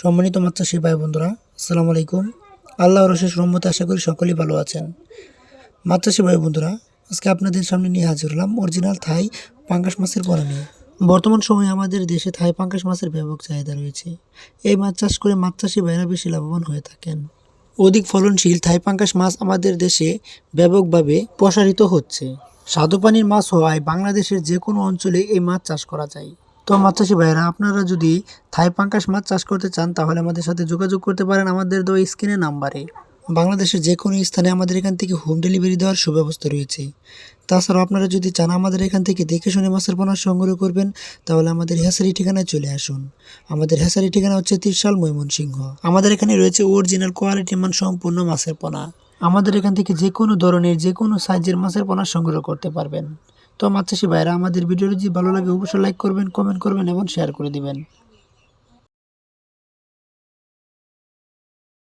সম্মানিত চাষি ভাই বন্ধুরা আসসালামু আলাইকুম। আল্লাহ রশেষ রহমতে আশা করি সকলেই ভালো আছেন। চাষি ভাই বন্ধুরা আজকে আপনাদের সামনে নিয়ে হাজির হলাম অরিজিনাল থাই পাঙ্গাস মাছের পরা নিয়ে। বর্তমান সময়ে আমাদের দেশে থাই পাঙ্গাস মাছের ব্যাপক চাহিদা রয়েছে। এই মাছ চাষ করে মাছ চাষি ভাইরা বেশি লাভবান হয়ে থাকেন। অধিক ফলনশীল থাই পাঙ্গাস মাছ আমাদের দেশে ব্যাপকভাবে প্রসারিত হচ্ছে। স্বাদুপানির মাছ হওয়ায় বাংলাদেশের যে কোনো অঞ্চলে এই মাছ চাষ করা যায়। তো মাছ চাষি ভাইরা আপনারা যদি থাই পাঙ্কাশ মাছ চাষ করতে চান, তাহলে আমাদের সাথে যোগাযোগ করতে পারেন আমাদের দেওয়া স্ক্রিনে নাম্বারে। বাংলাদেশের যে কোনো স্থানে আমাদের এখান থেকে হোম ডেলিভারি দেওয়ার সুব্যবস্থা রয়েছে। তাছাড়াও আপনারা যদি চান আমাদের এখান থেকে দেখে শুনে মাছের পোনা সংগ্রহ করবেন, তাহলে আমাদের হ্যাসারি ঠিকানায় চলে আসুন। আমাদের হ্যাসারি ঠিকানা হচ্ছে ত্রিশাল ময়মনসিংহ। আমাদের এখানে রয়েছে অরিজিনাল কোয়ালিটি মান সম্পূর্ণ মাছের পোনা। আমাদের এখান থেকে যে কোনো ধরনের যে কোনো সাইজের মাছের পোনা সংগ্রহ করতে পারবেন। তো মাতৃশী ভাইরা আমাদের ভিডিওটি যদি ভালো লাগে, অবশ্যই লাইক করবেন কমেন্ট করবেন এবং শেয়ার করে দিবেন।